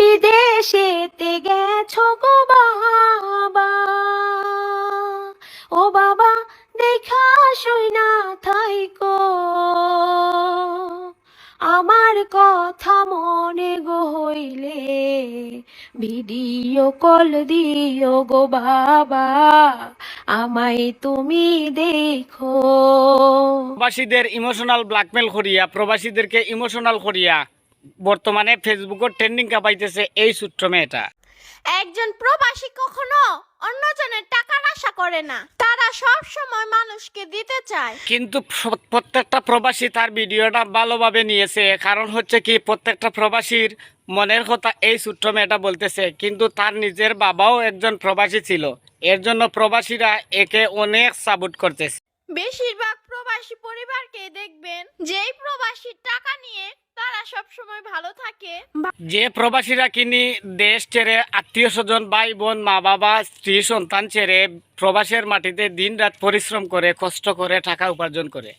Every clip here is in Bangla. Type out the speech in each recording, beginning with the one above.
বিদেশেতে গেছো গো বাবা। ও বাবা, দেখা শুই না থাইকো আমার কথা মনে গো হইলে ভিডিও কল দিও গো বাবা, আমায় তুমি দেখো। প্রবাসীদের ইমোশনাল ব্ল্যাকমেল করিয়া, প্রবাসীদেরকে ইমোশনাল করিয়া। বর্তমানে ফেসবুকের ট্রেন্ডিং কাপাইতেছে এই সূত্র মেয়েটা। একজন প্রবাসী কখনো অন্যজনের টাকার আশা করে না। তারা সব সময় মানুষকে দিতে চায়। কিন্তু প্রত্যেকটা প্রবাসী তার ভিডিওটা ভালোভাবে নিয়েছে। কারণ হচ্ছে কি প্রত্যেকটা প্রবাসীর মনের কথা এই সূত্র মেয়েটা বলতেছে। কিন্তু তার নিজের বাবাও একজন প্রবাসী ছিল। এর জন্য প্রবাসীরা একে অনেক সাপোর্ট করতেছে। বেশিরভাগ প্রবাসী পরিবারকে দেখবেন যেই প্রবাসীর টাকা নিয়ে সব সময় ভালো থাকে। যে প্রবাসীরা কিনি দেশ ছেড়ে আত্মীয় স্বজন ভাই বোন মা বাবা স্ত্রী সন্তান ছেড়ে প্রবাসের মাটিতে দিন রাত পরিশ্রম করে কষ্ট করে টাকা উপার্জন করে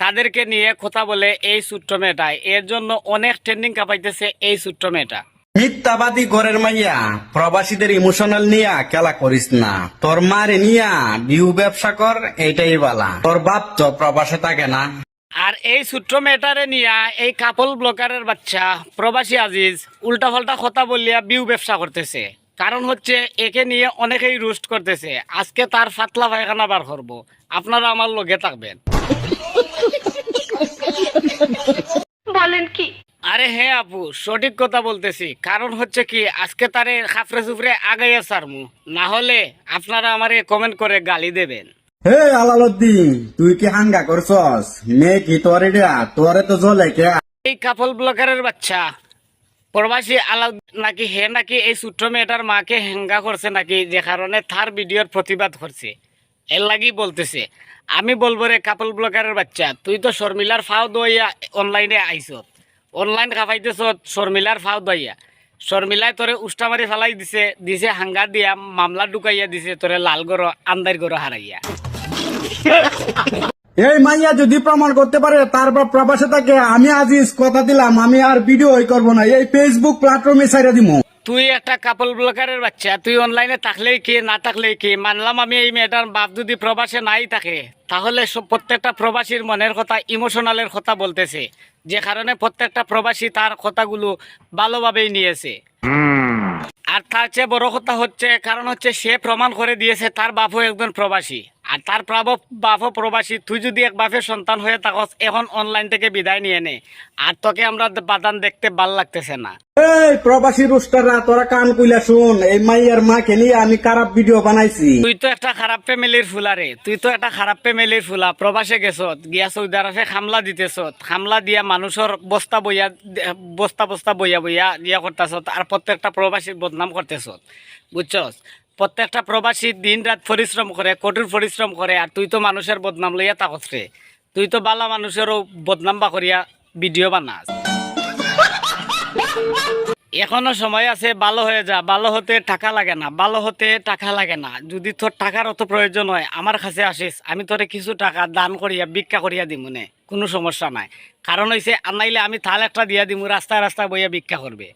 তাদেরকে নিয়ে কথা বলে এই সূত্র মেয়েটায় এর জন্য অনেক ট্রেন্ডিং কাপাইতেছে এই সূত্র মেয়েটা। মিথ্যাবাদী ঘরের মাইয়া প্রবাসীদের ইমোশনাল নিয়া খেলা করিস না। তোর মারে নিয়া বিহু ব্যবসা কর এইটাই বালা। তোর বাপ তো প্রবাসে থাকে না। আর এই সূত্র মেটারে নিয়া এই কাপল ব্লকারের বাচ্চা প্রবাসী আজিজ উল্টা পাল্টা কথা বলিয়া বিউ ব্যবসা করতেছে। কারণ হচ্ছে একে নিয়ে অনেকেই রুস্ট করতেছে। আজকে তার ফাতলা পায়খানা বার করব। আপনারা আমার লগে থাকবেন। বলেন কি? আরে হ্যাঁ আপু সঠিক কথা বলতেছি। কারণ হচ্ছে কি আজকে তারে খাফরে সুফরে আগাইয়া সারমু না হলে আপনারা আমারে কমেন্ট করে গালি দেবেন। হে আলালুদ্দিন তুই কি হাঙ্গা করছস? মেয়ে কি তোর তোরে তো জ্বলে কে? এই কাপল ব্লকারের বাচ্চা, প্রবাসী আলাউ নাকি হে নাকি এই সূত্র মেয়েটার মাকে হেঙ্গা করছে নাকি? যে কারণে তার ভিডিওর প্রতিবাদ করছে। এর লাগি বলতেছে, আমি বলব রে কাপল ব্লকারের বাচ্চা, তুই তো শর্মিলার ফাও দইয়া অনলাইনে আইস অনলাইন খাফাইতেছ শর্মিলার ফাও দইয়া। শর্মিলায় তোরে উষ্টা মারি ফেলাই দিছে দিছে হাঙ্গা দিয়া মামলা ঢুকাইয়া দিছে, তোরে লাল গরো আন্দার গরো হারাইয়া। এই মাইয়া যদি প্রমাণ করতে পারে তারপর প্রবাসে থাকে, আমি আজিজ কথা দিলাম, আমি আর ভিডিও করব না। এই ফেসবুক প্ল্যাটফর্মে ছাইরা দিমু। তুই একটা কাপল ব্লকারের বাচ্চা, তুই অনলাইনে থাকলেই কি, না থাকলেই কি? মানলাম আমি এই মেয়েটার বাপ যদি প্রবাসে নাই থাকে, তাহলে প্রত্যেকটা প্রবাসীর মনের কথা ইমোশনালের কথা বলতেছে। যে কারণে প্রত্যেকটা প্রবাসী তার কথাগুলো ভালোভাবেই নিয়েছে। আর তার চেয়ে বড় কথা হচ্ছে, কারণ হচ্ছে সে প্রমাণ করে দিয়েছে, তার বাপও একজন প্রবাসী। আর তার প্রাব বাপও প্রবাসী। তুই যদি এক বাপের সন্তান হয়ে থাকস এখন অনলাইন থেকে বিদায় নিয়ে নে। আর তোকে আমরা বাদান দেখতে ভালো লাগতেছে না। এই প্রবাসী রুস্টাররা তোরা কান কইলা শুন এই মাইয়ার মাকে নিয়ে আমি খারাপ ভিডিও বানাইছি। তুই তো একটা খারাপ ফ্যামিলির ফুলা রে। তুই তো একটা খারাপ ফ্যামিলির ফুলা। প্রবাসে গেছত গিয়া সৌদি আরবে খামলা দিতেছত। খামলা দিয়া মানুষের বস্তা বইয়া বস্তা বস্তা বইয়া বইয়া দিয়া করতেছত। আর প্রত্যেকটা প্রবাসীর বদনাম করতেছত। বুঝছস? প্রত্যেকটা প্রবাসী দিন রাত পরিশ্রম করে, কঠোর পরিশ্রম করে, আর তুই তো মানুষের বদনাম লইয়া তাকস রে। তুই তো বালা মানুষেরও বদনাম বা করিয়া ভিডিও বানাস। এখনও সময় আছে ভালো হয়ে যা। ভালো হতে টাকা লাগে না ভালো হতে টাকা লাগে না। যদি তোর টাকার অত প্রয়োজন হয়, আমার কাছে আসিস, আমি তোরে কিছু টাকা দান করিয়া, ভিক্ষা করিয়া দিমু নে। কোনো সমস্যা নাই। কারণ হইছে, আনাইলে আমি থাল একটা দিয়া দিমু, রাস্তায় রাস্তায় বইয়া ভিক্ষা করবে।